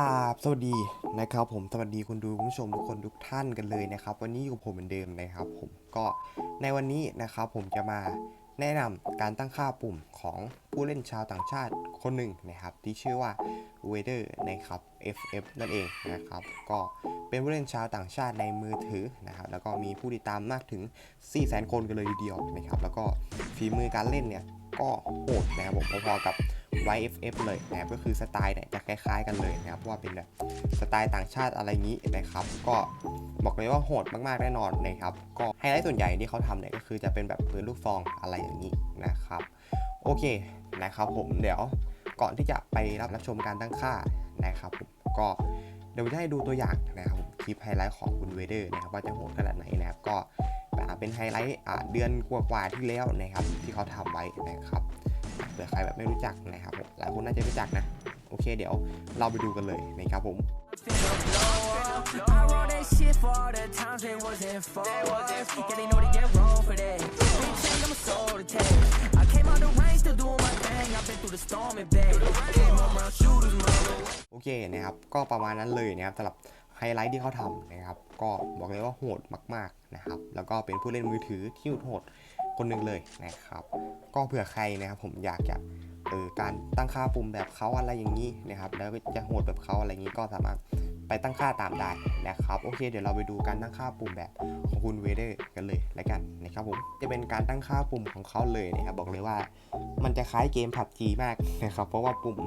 ครับสวัสดีนะครับผมสวัสดีคุณดูคุณผู้ชมทุกคนทุกท่านกันเลยนะครับ วันนี้อยู่ผมเหมือนเดิมนะครับ ผมก็ในวันนี้นะครับผมจะมาแนะนำการตั้งค่าปุ่มของผู้เล่นชาวต่างชาติคนหนึ่งนะครับ ที่ชื่อว่า w a d e r นะครับ FF นั่นเองนะครับ ก็เป็นผู้เล่นชาวต่างชาติในมือถือนะครับ แล้วก็มีผู้ติดตามมากถึง 400,000 คนกันเลยทีเดียวนะครับ แล้วก็ฝีมือการเล่นเนี่ยก็โหดนะครับผมพอๆกับ YFF เลยนะครับก็คือสไตล์เนี่ยจะคล้ายๆกันเลยนะครับว่าเป็นแบบสไตล์ต่างชาติอะไรงี้นะครับ ก็บอกเลยว่าโหดมากๆแน่นอนนะครับ ก็ไฮไลท์ส่วนใหญ่ที่เขาทำเนี่ยก็คือจะเป็นแบบปืนลูกซองอะไรอย่างนี้นะครับโอเคนะครับผมเดี๋ยวก่อนที่จะไปรับรับชมการตั้งค่านะครับผมก็เดี๋ยวจะให้ดูตัวอย่างนะครับผมคลิปไฮไลท์ของคุณเวเดอร์นะครับว่าจะโหดขนาดไหนนะครับก็เป็นไฮไลท์เดือนกว่าๆที่แล้วนะครับที่เขาทำไว้นะครับ ผื่อใครแบบไม่รู้จักนะครับหลายคนน่าจะรู้จักนะ โอเคเดี๋ยวเราไปดูกันเลยนะครับผม โอเคนะครับ ก็ประมาณนั้นเลยนะครับสำหรับไฮไลท์ที่เขาทำนะครับ ก็บอกเลยว่าโหดมาก ๆนะครับ แล้วก็เป็นผู้เล่นมือถือที่โหด คนหนึ่งเลยนะครับ ก็เผื่อใครนะครับผมอยากจะเออการตั้งค่าปุ่มแบบเขาอะไรอย่างนี้นะครับแล้วจะโหดแบบเขาอะไรอย่างนี้ก็สามารถไปตั้งค่าตามได้นะครับโอเคเดี๋ยวเราไปดูการตั้งค่าปุ่มแบบของคุณเวเดอร์กันเลยแล้วกันนะครับผมจะเป็นการตั้งค่าปุ่มของเขาเลยนะครับบอกเลยว่ามันจะคล้ายเกมผับจีมากนะครับเพราะว่าปุ่ม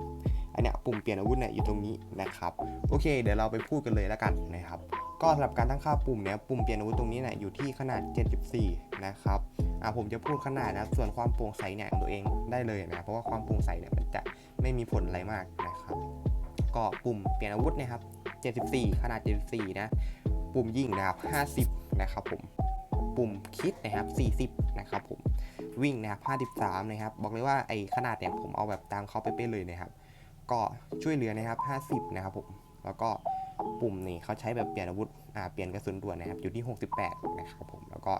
อันเนี้ยปุ่มเปลี่ยนอาวุธเนี่ยอยู่ตรงนี้นะครับโอเค เดี๋ยวเราไปพูดกันเลยแล้วกันนะครับ ก็สำหรับการตั้งค่าปุ่มเนี่ยปุ่มเปลี่ยนอาวุธตรงนี้เนี่ยอยู่ที่ขนาด 74 นะครับอ่าผมจะพูดขนาดนะส่วนความโปร่งใสเนี่ยของตัวเองได้เลยนะเพราะว่าความโปร่งใสเนี่ยมันจะไม่มีผลอะไรมากนะครับก็ปุ่มเปลี่ยนอาวุธนะครับ 74 ขนาด 74 นะ ปุ่มยิงนะครับ 50 นะครับผม ปุ่มคิดนะครับ 40 นะครับผม วิ่งนะครับ 53 นะครับ บอกเลยว่าไอ้ขนาดเนี่ยผมเอาแบบตามเขาไปเป๊ะเลยนะครับ ก็ช่วยเหลือนะครับ 50 นะครับผม แล้วก็ ปุ่มนี่เขาใช้แบบเปลี่ยนอาวุธอ่าเปลี่ยนกระสุนด่วนนะครับอยู่ที่ 68 นะครับผมแล้วก็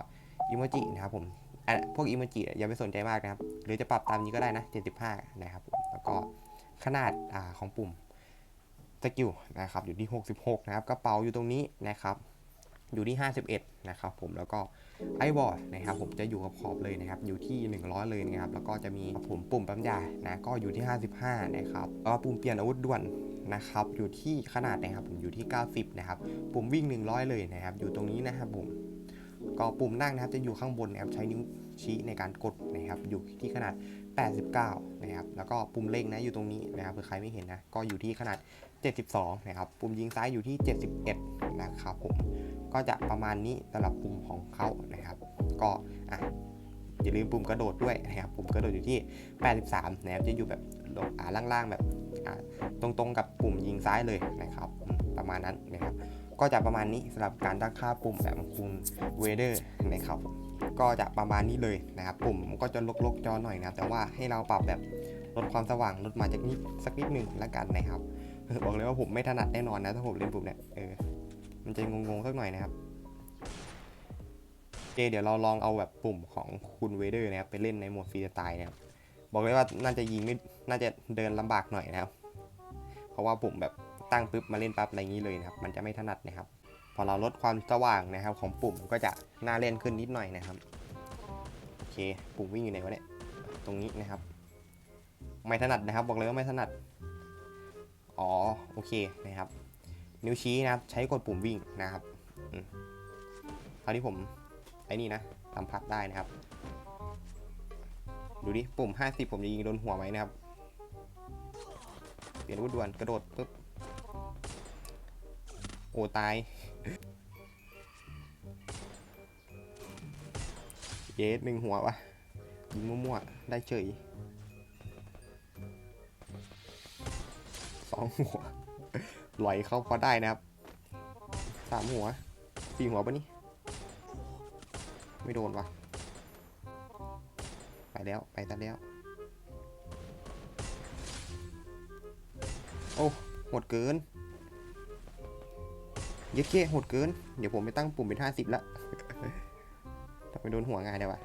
อิโมจินะครับผมพวกอิโมจิอย่าไปสนใจมากนะครับ หรือจะปรับตามนี้ก็ได้นะ 75 นะครับแล้วก็ขนาดอ่าของปุ่มสกิลนะครับอยู่ที่ 66 นะครับกระเป๋าอยู่ตรงนี้นะครับอยู่ที่ 51 นะครับผมแล้วก็ไอบอร์ดนะครับผมจะอยู่กับขอบเลยนะครับอยู่ที่ 100 เลยนะครับแล้วก็จะมีผมปุ่มปั๊มยานะก็อยู่ที่ 55 นะครับแล้วปุ่มเปลี่ยนอาวุธด่วน นะครับอยู่ที่ขนาดนะครับผมอยู่ที่ 90 นะครับ ปุ่มวิ่ง 100 เลยนะครับ อยู่ตรงนี้นะครับผมก็ปุ่มนั่งนะครับจะอยู่ข้างบนนะครับใช้นิ้วชี้ในการกดนะครับ อยู่ที่ขนาด 89 นะครับ แล้วก็ปุ่มเล็งนะอยู่ตรงนี้นะครับเผื่อใครไม่เห็นนะ ก็อยู่ที่ขนาด 72 นะครับ ปุ่มยิงซ้ายอยู่ที่ 71 นะครับผม ก็จะประมาณนี้สำหรับปุ่มของเขานะครับ ก็อะอย่าลืมปุ่มกระโดดด้วยนะครับ ปุ่มกระโดดอยู่ที่ 83 นะครับ จะอยู่แบบลงอ่าล่างๆแบบ ตรงๆกับปุ่มยิงซ้ายเลยนะครับ ประมาณนั้นนะครับก็จะประมาณนี้สำหรับการตั้งค่าปุ่มแบบคุณเวเดอร์นะครับก็จะประมาณนี้เลยนะครับปุ่มก็จะลกๆจอหน่อยนะแต่ว่าให้เราปรับแบบลดความสว่างลดมาจากนิดสักนิดหนึ่งแล้วกันนะครับบอกเลยว่าผมไม่ถนัดแน่นอนนะถ้าผมเล่นปุ่มเนี่ยเออมันจะงงๆสักหน่อยนะครับโอเคเดี๋ยวเราลองเอาแบบปุ่มของคุณเวเดอร์นะครับไปเล่นในโหมดฟรีสไตล์นะครับ บอกเลยว่าน่าจะยิงไม่น่าจะเดินลำบากหน่อยนะครับ เพราะว่าปุ่มแบบตั้งปุ๊บมาเล่นปั๊บอะไรอย่างนี้เลยนะครับ มันจะไม่ถนัดนะครับ พอเราลดความสว่างนะครับ ของปุ่มก็จะน่าเล่นขึ้นนิดหน่อยนะครับโอเคปุ่มวิ่งอยู่ไหนวะเนี่ยตรงนี้นะครับ ไม่ถนัดนะครับ บอกเลยว่าไม่ถนัดอ๋อโอเคนะครับ นิ้วชี้นะครับ ใช้กดปุ่มวิ่งนะครับคราวนี้ผมไอ้นี่นะสัมผัสได้นะครับ ดูดิปุ่ม 50 ผมจะยิงโดนหัวไหมนะครับ เปลี่ยนวุธด่วนกระโดดปุ๊บ โอ้ ตาย เยสหนึ่งหัววะยิงมั่วๆ ได้เฉยสองหัวไหลเข้าพอได้นะครับสามหัวสี่หัวปะนี่ไม่โดนวะ ไปแล้วไปตัดแล้ว โอ้หดเกินเยอะเก้หดเกิน เดี๋ยวผมไปตั้งปุ่มเป็นห้าสิบละทำไมโดนหัวง่ายได้วะ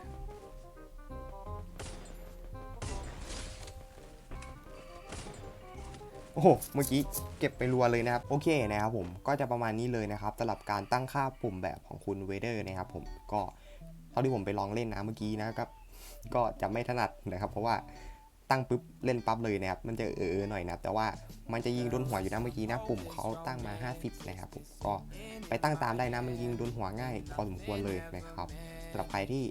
โอ้โห เมื่อกี้เก็บไปรัวเลยนะครับ โอเคนะครับผม ก็จะประมาณนี้เลยนะครับสำหรับการตั้งค่าปุ่มแบบของคุณเวเดอร์นะครับผม ก็เท่าที่ผมไปลองเล่นนะเมื่อกี้นะครับ ก็จะไม่ถนัดนะครับ เพราะว่าตั้งปุ๊บเล่นปั๊บเลยนะครับ มันจะเออๆหน่อยนะแต่ว่ามันจะยิงโดนหัวอยู่นะเมื่อกี้นะปุ่มเขาตั้งมา 50 นะครับผมก็ไปตั้งตามได้นะมันยิงโดนหัวง่ายพอสมควรเลยนะครับสำหรับใครที่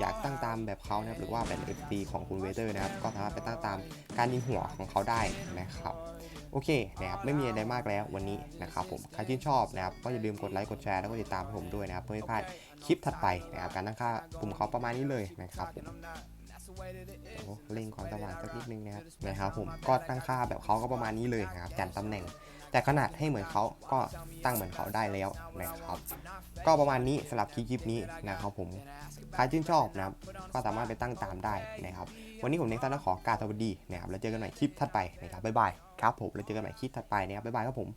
อยากตั้งตามแบบเขานะครับหรือว่าเป็น FD ของคุณเวเดอร์นะครับ ก็สามารถไปตั้งตามการยิงหัวของเขาได้นะครับ โอเคนะครับไม่มีอะไรมากแล้ววันนี้นะครับผมใครที่ชอบนะครับก็อย่าลืมกดไลค์กดแชร์แล้วก็ติดตามผมด้วยนะครับเพื่อไม่พลาดคลิปถัดไปนะครับการตั้งค่าปุ่มเขาประมาณนี้เลยนะครับผมโอ้เร่งความสว่างสักนิดนึงนะครับนะครับผมก็ตั้งค่าแบบเขาก็ประมาณนี้เลยนะครับจัดตำแหน่ง แต่ขนาดให้เหมือนเขาก็ตั้งเหมือนเขาได้แล้วนะครับ ก็ประมาณนี้สำหรับคลิปนี้นะครับผม ใครชื่นชอบนะครับ ก็สามารถไปตั้งตามได้นะครับ วันนี้ผมเน็กซันต้องขอกรารสวัสดีนะครับ แล้วเจอกันใหม่คลิปถัดไปนะครับ บ๊ายบายครับผม แล้วเจอกันใหม่คลิปถัดไปนะครับ บ๊ายบายครับผม